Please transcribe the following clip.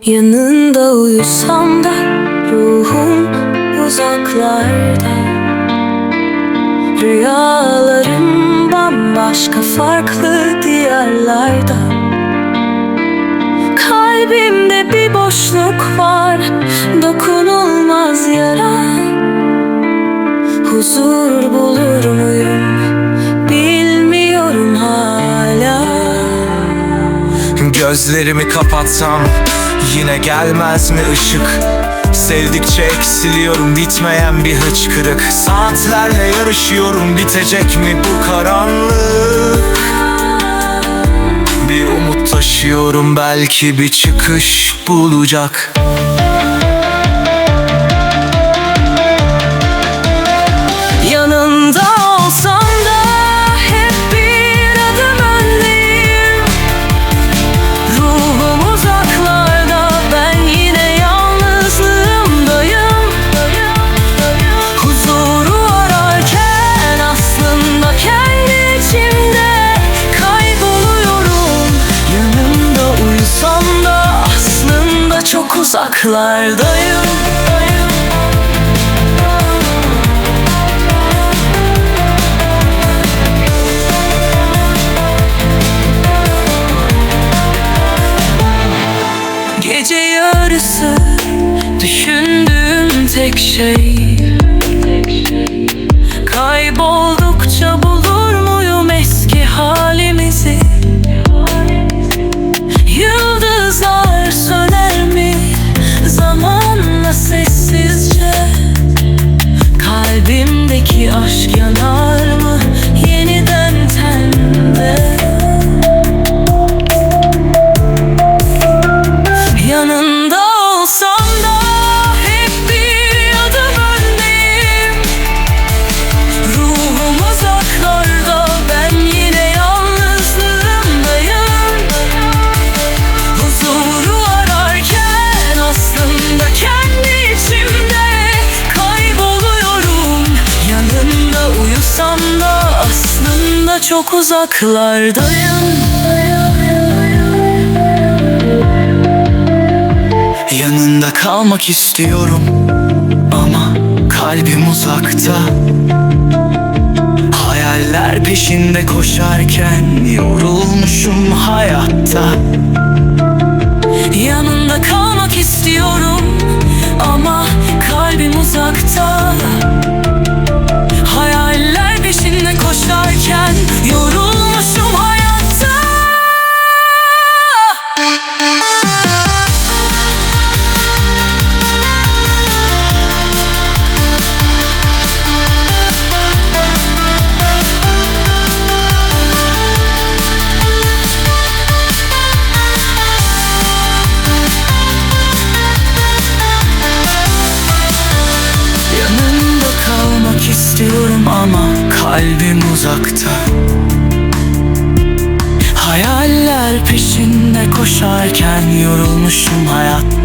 Yanında uyusam da ruhum uzaklarda. Rüyalarım bambaşka farklı diyarlarda. Kalbimde bir boşluk var dokunulmaz yara. Huzur bulur muyum Gözlerimi kapatsam yine gelmez mi ışık? Sevdikçe eksiliyorum bitmeyen bir hıçkırık. Saatlerle yarışıyorum bitecek mi bu karanlık? Bir umut taşıyorum belki bir çıkış bulacak uzaklardayım Gece yarısı düşündüğüm tek şey. Kayboldukça aşk yanar çok uzaklardayım Yanında kalmak istiyorum ama kalbim uzakta. Hayaller peşinde koşarken yorulmuşum hayatta kalbim uzakta. Hayaller peşinde koşarken yorulmuşum hayatta